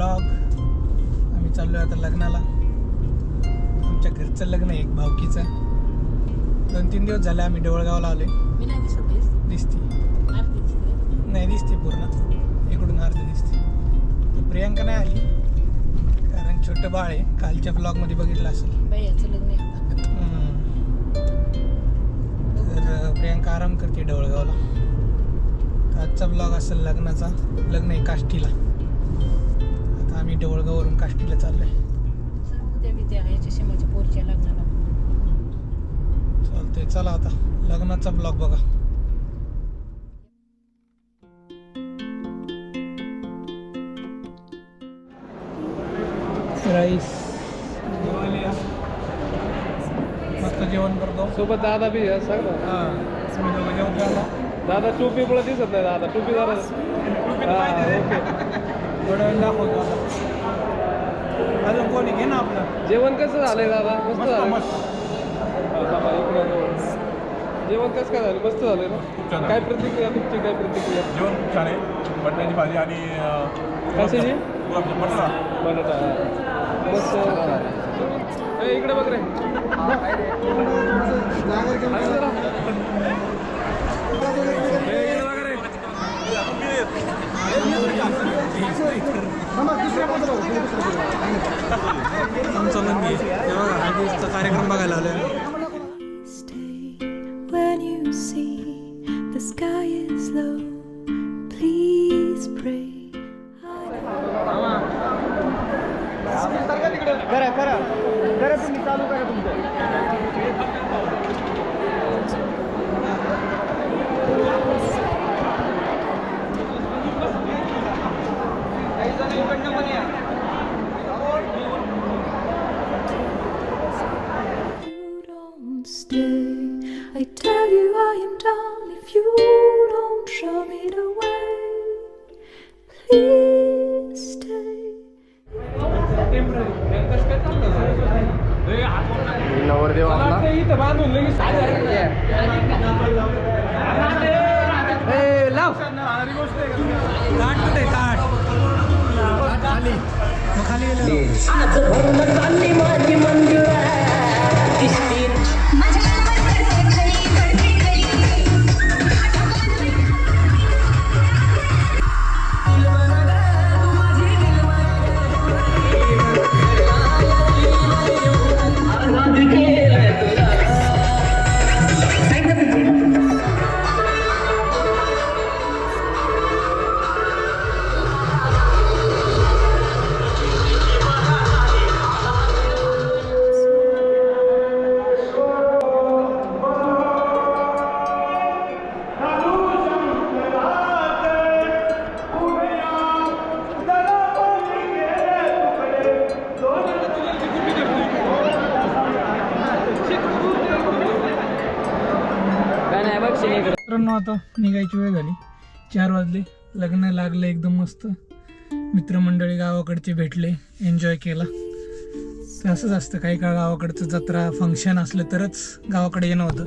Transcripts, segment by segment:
Blog आम्ही चाललो आता लग्नाला. आमच्या घरचं लग्न आहे एक भावकीचं. दोन तीन दिवस झाले आम्ही मी नाही दिसत दिसते दिसती. आरती दिसते. नाही दिसते पूर्ण. इकडून अर्धी दिसते. तर प्रियांका नाही आली. कारण छोटं बाळ आहे. कालच्या ब्लॉगमध्ये बघितलं असेल. आहे. तर प्रियांका आराम करते डवळगावला आजचा ब्लॉग असेल लग्नाचा. लग्न आहे काष्टीला. आता आम्ही डवळगाववरून काष्टीला चाललोय. सर उद्या बी त्या याच्या सीमाच्या पोरच्या लग्नाला. चालतंय चला आता. लग्नाचा ब्लॉग बघा. राईस. मस्त जेवण करतो. सोबत दादा बी आहे, सांग ना. हा तुम्ही दोघं जेवण करा दादा टोपी मुळे दिसत नाही दादा. टोपी जरा हा, ओके. थोड्या वेळ दाखवतो आता. अजून कोणी घे ना आपलं. जेवण कसं झालंय दादा? मस्त मस्त झालं. मस्त. हा. जेवण कसं काय झालं? मस्त झालंय खूप ना छान काय प्रतिक्रिया तुमची? काय प्रतिक्रिया? जेवण खूप छान आहे. बटाट्याची भाजी आणि अं, कशाची? गुलाबजाम. बटाटा बटाटा. मस्त ए, इकडे बघ रे. असं जरा. ए, इकडे बघ रे. आमचं हे बघा हळदीचा कार्यक्रम बघायला आलोय Stay when you see the sky is low. Please pray. You don't não yeah. yeah. yeah. yeah. yeah. yeah. yeah. Makaali. Makaali. मित्रांनो आता निघायची वेळ झाली. चार वाजले. लग्न लागलं एकदम मस्त. मित्रमंडळी गावाकडचे भेटले. एन्जॉय केला. तर असंच असतं. काही काळ गावाकडचं जत्रा फंक्शन असलं तरच गावाकडे येणं होतं.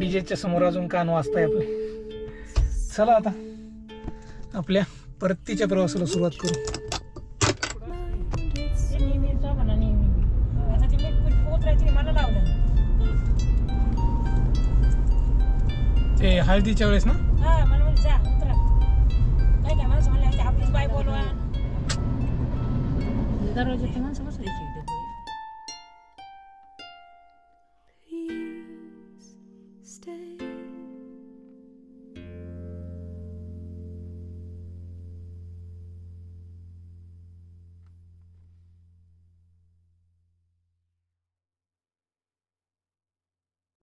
डीजेच्या समोर अजून कान वाजताय आपले. चला आता आपल्या परतीच्या प्रवासाला सुरुवात करू. ते हळदीच्या वेळेस ना? हा मला म्हणजे जा उतरा. काय काय माणसं म्हणले आपलीच बाय बोलवा. दरवाज्यात माणसं बसायची इकडे